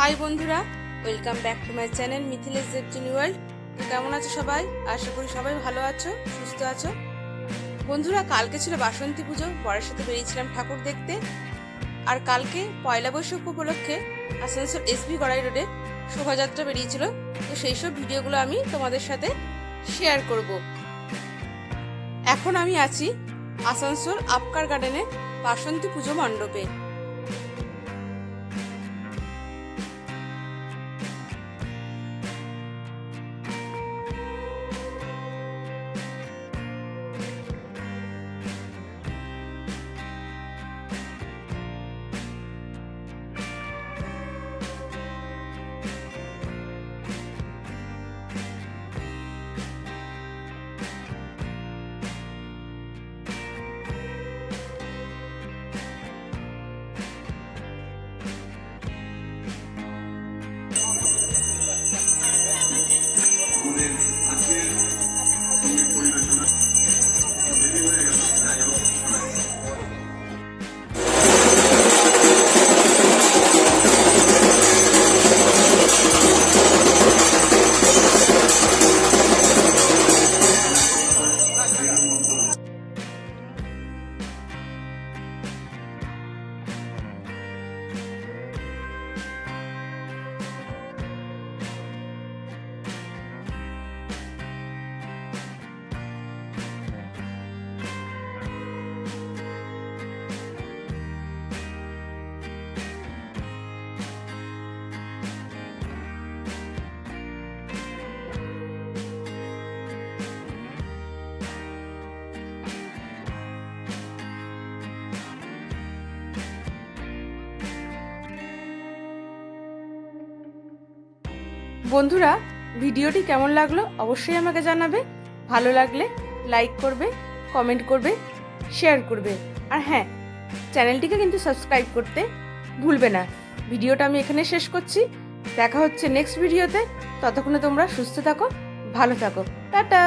High বন্ধুরা welcome back to my channel Mithilesh Debjini world কেমন আছো সবাই? আশা করি সবাই ভালো আছো, সুস্থ আছো। বন্ধুরা, কালকে ছিল বাসন্তী পুজো বরের সাথে বেরিয়েছিলাম ঠাকুর দেখতে। আর কালকে পয়লা বৈশাখ উপলক্ষে আসানসোল এসবি গড়াই রোডে শোভাযাত্রা বেরিয়েছিল। তো সেই সব ভিডিওগুলো আমি তোমাদের সাথে শেয়ার করব। এখন আমি আছি আসানসোল আপকার গার্ডেনে বাসন্তী পুজো মণ্ডপে। বন্ধুরা, ভিডিওটি কেমন লাগল অবশ্যই আমাকে জানাবে। ভালো লাগলে লাইক করবে কমেন্ট করবে শেয়ার করবে। আর হ্যাঁ চ্যানেলটিকে কিন্তু সাবস্ক্রাইব করতে ভুলবে না। ভিডিওটা আমি এখানে শেষ করছি। দেখা হচ্ছে নেক্সট ভিডিওতে ততক্ষণে তোমরা সুস্থ থাকো, ভালো থাকো। টাটা!